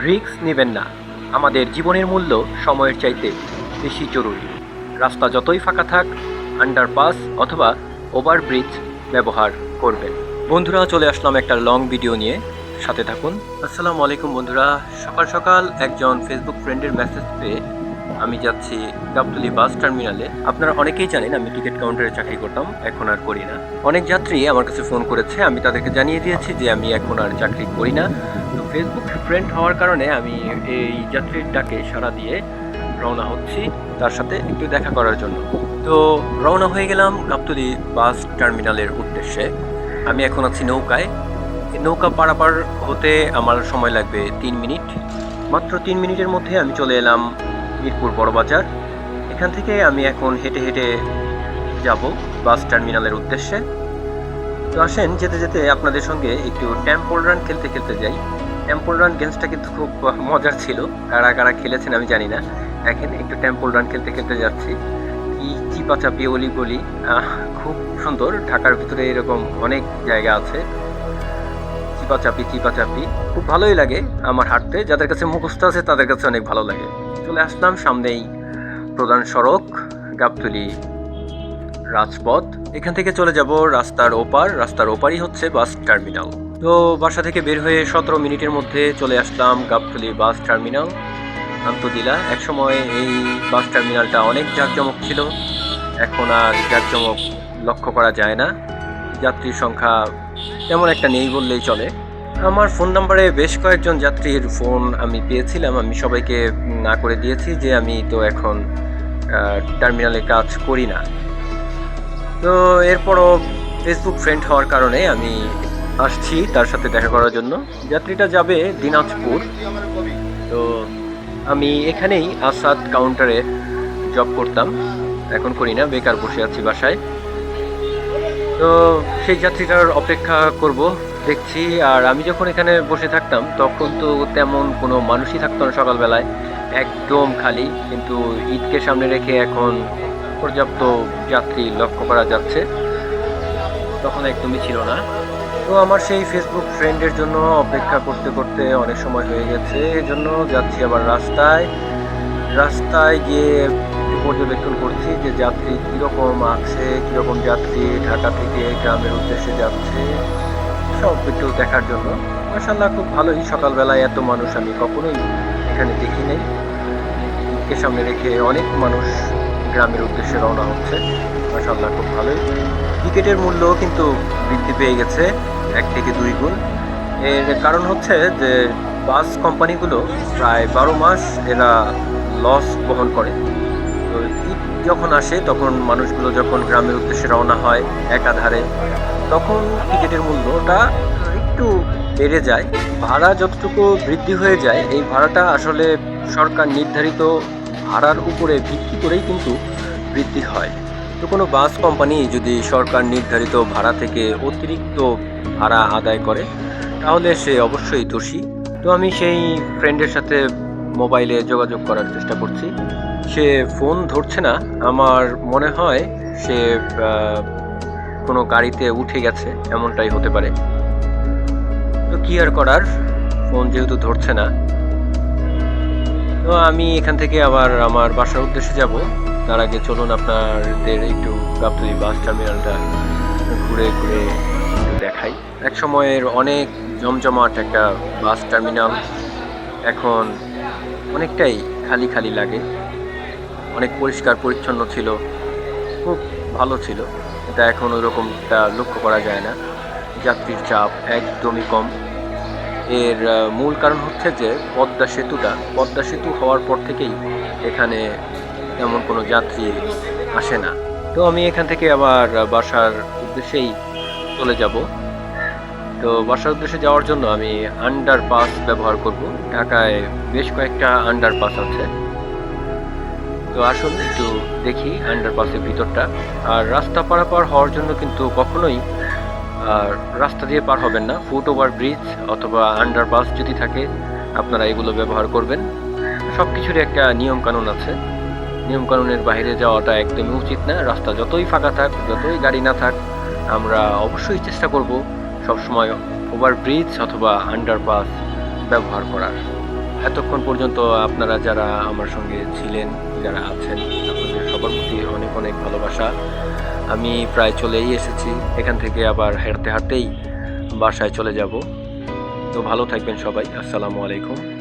Risk নেবেন না। আমাদের জীবনের মূল্য সময়ের চাইতে বেশি জরুরি। রাস্তা যতই ফাঁকা থাক আন্ডারপাস অথবা ওভারব্রিজ ব্যবহার করবেন। বন্ধুরা, চলে আসলাম একটা লং ভিডিও নিয়ে। সাথে থাকুন। আসসালামু আলাইকুম বন্ধুরা। সকাল সকাল একজন ফেসবুক ফ্রেন্ডের মেসেজ পেয়ে আমি যাচ্ছি গাবতলি বাস টার্মিনালে আপনারা অনেকেই জানেন, আমি টিকিট কাউন্টারে চাকরি করতাম, এখন আর করি না। অনেক যাত্রী আমার কাছে ফোন করেছে, আমি তাদেরকে জানিয়ে দিয়েছি যে আমি এখন আর চাকরি করি না। ফেসবুক ফ্রেন্ড হওয়ার কারণে আমি এই যাত্রীর ডাকে সাড়া দিয়ে রওনা হচ্ছি তার সাথে একটু দেখা করার জন্য। তো রওনা হয়ে গেলাম গাবতলি বাস টার্মিনালের উদ্দেশ্যে। আমি এখন আছি নৌকায়। নৌকা পারাপার হতে আমার সময় লাগবে তিন মিনিট। মাত্র তিন মিনিটের মধ্যে আমি চলে এলাম মিরপুর বড়বাজার এখান থেকে আমি এখন হেঁটে হেঁটে যাব বাস টার্মিনালের উদ্দেশ্যে। তো আসেন, যেতে যেতে আপনাদের সঙ্গে একটু টেম্পল রান খেলতে খেলতে যাই। টেম্পল রান গেমসটা কিন্তু খুব মজার ছিল। কারা কারা খেলেছেন আমি জানি না। এখন একটু টেম্পল রান খেলতে খেলতে যাচ্ছি। কি চিপাচাপি অলি গলি খুব সুন্দর। ঢাকার ভিতরে এরকম অনেক জায়গা আছে। চিপাচাপি চিপাচাপি খুব ভালোই লাগে আমার হাঁটতে। যাদের কাছে মুখস্থ আছে, তাদের কাছে অনেক ভালো লাগে। চলে আসলাম সামনেই প্রধান সড়ক, গাবতলি রাজপথ। এখান থেকে চলে যাব রাস্তার ওপার। রাস্তার ওপারই হচ্ছে বাস টার্মিনাল। তো বাসা থেকে বের হয়ে সতেরো মিনিটের মধ্যে চলে আসলাম গাবতলি বাস টার্মিনাল আন্তদিলা একসময় এই বাস টার্মিনালটা অনেক জাঁকজমক ছিল। এখন আর জাঁকজমক লক্ষ্য করা যায় না। যাত্রীর সংখ্যা তেমন একটা নেই বললেই চলে। আমার ফোন নাম্বারে বেশ কয়েকজন যাত্রীর ফোন আমি পেয়েছিলাম। আমি সবাইকে না করে দিয়েছি যে আমি তো এখন টার্মিনালে কাজ করি না। তো এরপরও ফেসবুক ফ্রেন্ড হওয়ার কারণে আমি আসছি তার সাথে দেখা করার জন্য। যাত্রীটা যাবে দিনাজপুর। তো আমি এখানেই আসাদ কাউন্টারে জব করতাম। এখন করি না, বেকার বসে আছি বাসায়। তো সেই যাত্রীটার অপেক্ষা করব, দেখছি। আর আমি যখন এখানে বসে থাকতাম, তখন তো তেমন কোনো মানুষই থাকতো না সকালবেলায়। একদম খালি, কিন্তু ঈদকে সামনে রেখে এখন পর্যাপ্ত যাত্রী লক্ষ্য করা যাচ্ছে। তখন একদমই ছিল না। তো আমার সেই ফেসবুক ফ্রেন্ডের জন্য অপেক্ষা করতে করতে অনেক সময় হয়ে গেছে। এই জন্য যাচ্ছি আবার রাস্তায়। রাস্তায় গিয়ে পর্যবেক্ষণ করছি যে যাত্রী কীরকম আছে, কীরকম যাত্রী ঢাকা থেকে গ্রামের উদ্দেশ্যে যাচ্ছে। সব একটু দেখার জন্য। মাসাল্লাহ খুব ভালোই সকালবেলায় এত মানুষ আমি কখনোই এখানে দেখি নাই। ঈদকে সামনে রেখে অনেক মানুষ গ্রামের উদ্দেশ্যে রওনা হচ্ছে। মাসাল্লাহ খুব ভালোই। টিকিটের মূল্য কিন্তু বৃদ্ধি পেয়ে গেছে। এক থেকে দুই গুণ। এর কারণ হচ্ছে যে বাস কোম্পানিগুলো প্রায় বারো মাস এরা লস বহন করে। তো ঈদ যখন আসে, তখন মানুষগুলো যখন গ্রামের উদ্দেশ্যে রওনা হয় একাধারে, তখন টিকিটের মূল্যটা একটু বেড়ে যায়। ভাড়া যতটুকু বৃদ্ধি হয়ে যায়, এই ভাড়াটা আসলে সরকার নির্ধারিত ভাড়ার উপরে ভিত্তি করেই কিন্তু বৃদ্ধি হয়। তো কোনো বাস কোম্পানি যদি সরকার নির্ধারিত ভাড়া থেকে অতিরিক্ত ভাড়া আদায় করে, তাহলে সে অবশ্যই দোষী। তো আমি সেই ফ্রেন্ডের সাথে মোবাইলে যোগাযোগ করার চেষ্টা করছি। সে ফোন ধরছে না। আমার মনে হয় সে কোনো গাড়িতে উঠে গেছে, এমনটাই হতে পারে। তো কি আর করার? ফোন যেহেতু ধরছে না। তো আমি এখান থেকে আবার আমার বাসার উদ্দেশ্যে যাব। তার আগে চলুন আপনাদের একটু গাবতলি বাস টার্মিনালটা ঘুরে ঘুরে দেখাই। এক সময়ের অনেক জমজমাট একটা বাস টার্মিনাল এখন অনেকটাই খালি খালি লাগে। অনেক পরিষ্কার পরিচ্ছন্ন ছিল, খুব ভালো ছিল। এটা এখন ওইরকমটা লক্ষ্য করা যায় না। যাত্রীর চাপ একদমই কম। এর মূল কারণ হচ্ছে যে পদ্মা সেতুটা, পদ্মা সেতু হওয়ার পর থেকেই এখানে তেমন কোনো যাত্রী আসে না। তো আমি এখান থেকে আবার বাসার উদ্দেশ্যেই চলে যাব। তো বাসার উদ্দেশ্যে যাওয়ার জন্য আমি আন্ডারপাস ব্যবহার করব। ঢাকায় বেশ কয়েকটা আন্ডারপাস আছে। তো আসুন, একটু দেখি আন্ডারপাসের ভিতরটা। আর রাস্তা পারাপার হওয়ার জন্য কিন্তু কখনোই রাস্তা দিয়ে পার হবেন না। ফুট ওভার ব্রিজ অথবা আন্ডারপাস যদি থাকে, আপনারা এগুলো ব্যবহার করবেন। সব কিছুরই একটা নিয়ম কানুন আছে। নিয়ম কানুনের বাইরে যাওয়াটা একদমই উচিত না। রাস্তা যতই ফাঁকা থাক, যতই গাড়ি না থাক, আমরা অবশ্যই চেষ্টা করব সবসময় ওভার ব্রিজ অথবা আন্ডারপাস ব্যবহার করার। এতক্ষণ পর্যন্ত আপনারা যারা আমার সঙ্গে ছিলেন, যারা আছেন, আপনাদের সবার প্রতি অনেক অনেক ভালোবাসা। আমি প্রায় চলেই এসেছি। এখান থেকে আবার হাঁটতে হাঁটতেই বাসায় চলে যাব। তো ভালো থাকবেন সবাই। আসসালামু আলাইকুম।